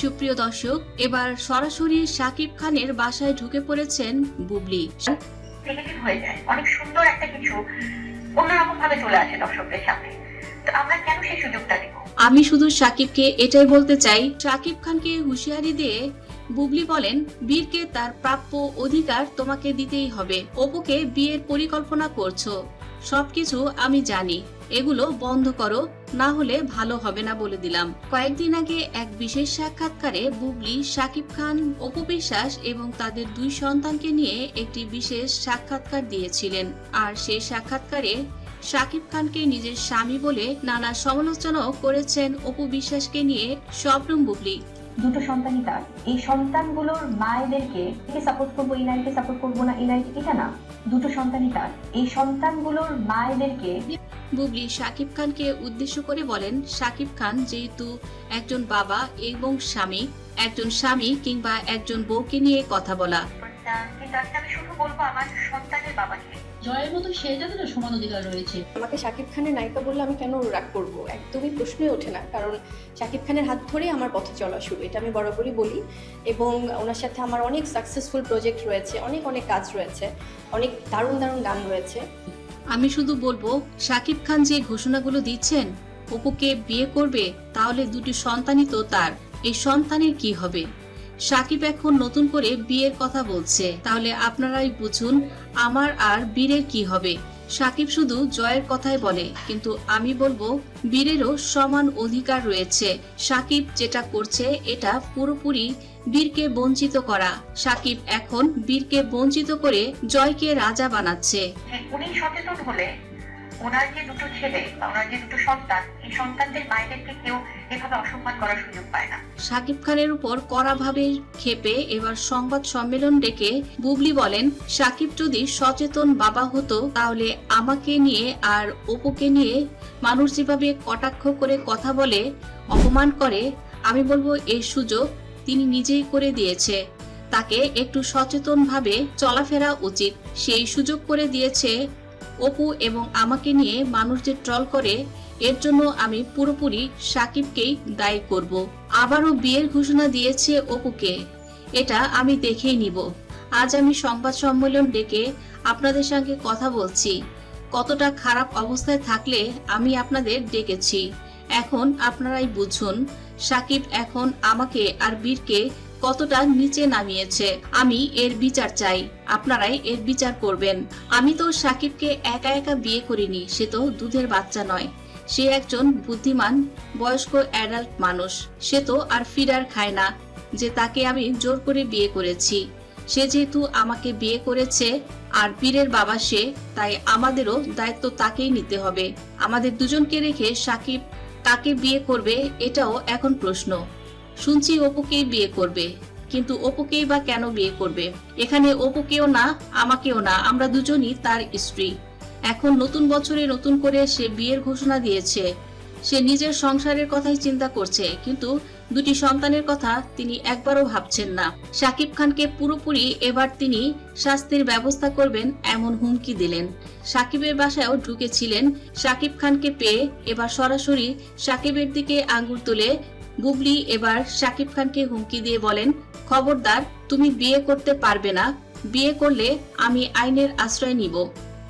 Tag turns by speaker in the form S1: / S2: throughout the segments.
S1: সুপ্রিয় দর্শক এবার সরাসরি শাকিব খানের বাসায় ঢুকে পড়েছেন বুবলি।
S2: হয়ে যায়। অনেক সুন্দর একটা কিছু অন্যরকম ভাবে চলে আসে দর্শকদের সামনে। তো আমরা কেন সেই সুযোগটা দিব
S1: আমি শুধু শাকিবকে এটাই বলতে চাই শাকিব খানকে হুঁশিয়ারি দিয়ে বুবলি বলেন বীরকে তার প্রাপ্য অধিকার তোমাকে দিতেই হবে। অপুকে বিয়ের পরিকল্পনা করছ। সবকিছু আমি জানি। এগুলো বন্ধ করো, না হলে ভালো হবে না বলে দিলাম। কয়েকদিন আগে এক বিশেষ সাক্ষাৎকারে বুবলি শাকিব খান, অপু বিশ্বাস এবং তাদের দুই সন্তানকে নিয়ে একটি বিশেষ সাক্ষাৎকার দিয়েছিলেন। আর সেই সাক্ষাৎকারে শাকিব খানকে নিজের স্বামী বলে নানা সমালোচনাও করেছেন অপু বিশ্বাসকে নিয়ে শবনম বুবলি।
S3: দুটো সন্তানই তার। এই সন্তানগুলোর মায়েদেরকে সাপোর্ট করব, এই নারীকে সাপোর্ট করব না, এই নারীকে, এটা না। দুটো সন্তানই তার। এই সন্তানগুলোর মায়েদেরকে
S1: বুবলি শাকিব খানকে উদ্দেশ্য করে বলেন, সাকিব খান যেহেতু একজন বাবা এবং স্বামী, একজন স্বামী কিংবা একজন বউকে নিয়ে কথা বলা।
S2: সন্তান, কিন্তু আজকে আমি শুধু বলব আমার সন্তানের বাবাকে।
S4: জয়ের মতো সেটাদেরও সমান অধিকার রয়েছে।
S5: আমাকে শাকিব খানের নায়িকা বললে আমি কেন রাগ করব? একদমই প্রশ্নই ওঠে না কারণ শাকিব খানের হাত ধরেই আমার পথে চলা শুরু এটা আমি বরাবরই বলি। এবং ওনার সাথে আমার অনেক সাকসেসফুল প্রজেক্ট রয়েছে অনেক অনেক কাজ রয়েছে অনেক দারুণ দারুণ গান রয়েছে।
S1: আমি শুধু বলব শাকিব খান যে ঘোষণাগুলো দিচ্ছেন অপুকে বিয়ে করবে তাহলে দুটি সন্তানই তো তার এই সন্তানের কি হবে? সাকিব এখন নতুন করে বিয়ের কথা বলছে। তাহলে আপনারাই বুঝুন, আমার আর বীরের কি হবে? সাকিব শুধু জয়ের কথাই বলে, কিন্তু আমি বলব, বীরেরও সমান অধিকার রয়েছে। সাকিব যেটা করছে, এটা পুরোপুরি বীরকে বঞ্চিত করা। সাকিব এখন বীরকে বঞ্চিত করে জয়কে রাজা বানাচ্ছে।
S2: সচেতন হলে ওনার যে দুটো ছেলে বা ওনার যে দুটো সন্তান, এই সন্তানদের মায়েদেরকে কেউ এভাবে অসম্মান করার সুযোগ পায় না।
S1: সাকিব খানের উপর কড়াভাবে ক্ষেপে এবার সংবাদ সম্মেলন ডেকে বুবলি বলেন, সাকিব যদি সচেতন বাবা হতো, তাহলে আমাকে নিয়ে আর অপুকে নিয়ে মানুষ যেভাবে কটাক্ষ করে কথা বলে, অপমান করে, আমি বলব এই সুযোগ তিনি নিজেই করে দিয়েছে। তাকে একটু সচেতনভাবে চলাফেরা উচিত। সেই সুযোগ করে দিয়েছে অপু এবং আমাকে নিয়ে মানুষ যে ট্রল করে, এর জন্য আমি পুরোপুরি সাকিবকেই দায়ী করব। আবারও বিয়ের ঘোষণা দিয়েছে অপুকে। এটা আমি দেখেই নিব। আজ আমি সংবাদ সম্মেলন ডেকে আপনাদের সঙ্গে কথা বলছি। কতটা খারাপ অবস্থায় থাকলে আমি আপনাদের ডেকেছি। এখন আপনারাই বুঝুন, সাকিব এখন আমাকে আর বীরকে কতটা নিচে নামিয়েছে, আমি এর বিচার চাই, আপনারাই এর বিচার করবেন। আমি তো সাকিবকে একা একা বিয়ে করিনি, সে তো দুধের বাচ্চা নয়। সে একজন বুদ্ধিমান, বয়স্ক অ্যাডাল্ট মানুষ, সে তো আর ফিরার খায় না, যে তাকে আমি জোর করে বিয়ে করেছি। সে যেহেতু আমাকে বিয়ে করেছে, আর পীরের বাবা সে, তাই আমাদেরও দায়িত্ব তাকেই নিতে হবে। আমাদের দুজনকে রেখে সাকিব কাকে বিয়ে করবে, এটাও এখন প্রশ্ন। শুনছি অপুকেই বিয়ে করবে। কিন্তু অপুকেই বা কেন বিয়ে করবে? এখানে অপুকেও না, আমাকেও না, আমরা দুজনই তার স্ত্রী। এখন নতুন বছরে নতুন করে সে বিয়ের ঘোষণা দিয়েছে। সে নিজের সংসারের কথাই চিন্তা করছে, কিন্তু দুটি সন্তানের কথা তিনি একবারও ভাবছেন না। সাকিব খানকে পুরোপুরি এবার তিনি শাস্তির ব্যবস্থা করবেন এমন হুমকি দিলেন। সাকিবের বাসায়ও ঢুকেছিলেন। সাকিব খানকে পেয়ে এবার সরাসরি সাকিবের দিকে আঙ্গুল তুলে বুবলি এবার সাকিব খানকে হুমকি দিয়ে বলেন, খবরদার, তুমি বিয়ে করতে পারবে না। বিয়ে করলে আমি আইনের আশ্রয় নিব।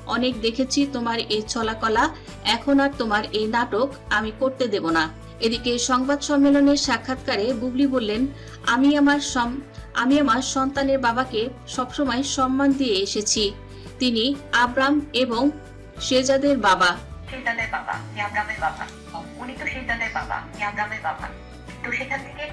S1: অনেক দেখেছি তোমার এই ছলাকলা। এখন আর তোমার এই নাটক আমি করতে দেব না। এদিকে সংবাদ সম্মেলনের সাক্ষাৎকারে বুবলি বললেন আমি আমার আমি আমার সন্তানের বাবাকে সবসময় সম্মান দিয়ে এসেছি। তিনি আব্রাম এবং শেজাদের বাবা।
S2: সেইতাদের বাবা বাবা। উনি তো সেইতাদের বাবা বাবা। তো সেখান থেকে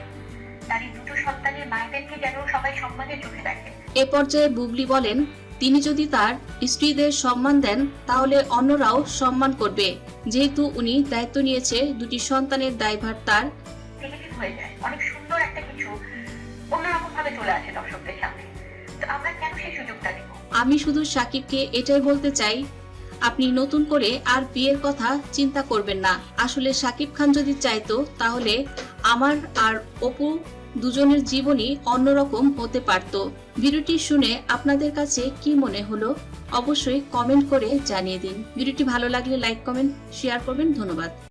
S2: তার দুটো সন্তানের মায়েদেরকে যেন সবাই সম্মানের চোখে দেখে।
S1: এ পর্যায়ে বুবলি বলেন তিনি যদি তার স্ত্রীদের সম্মান দেন তাহলে অন্যরাও সম্মান করবে। যেহেতু উনি দায়িত্ব নিয়েছে দুটি সন্তানের দায়ভার তার।
S2: হয়ে যায়। অনেক সুন্দর একটা কিছু অন্যরকম ভাবে চলে আসে দর্শকদের সামনে। তো আমরা কেন সেই সুযোগটা দিব
S1: আমি শুধু সাকিবকে এটাই বলতে চাই আপনি নতুন করে আর বিয়ের কথা চিন্তা করবেন না। আসলে সাকিব খান যদি চাইতো তাহলে আমার আর অপু দুজনের জীবনই অন্যরকম হতে পারত। ভিডিওটি শুনে আপনাদের কাছে কি মনে হলো? অবশ্যই কমেন্ট করে জানিয়ে দিন। ভিডিওটি ভালো লাগলে লাইক, কমেন্ট, শেয়ার করবেন। ধন্যবাদ।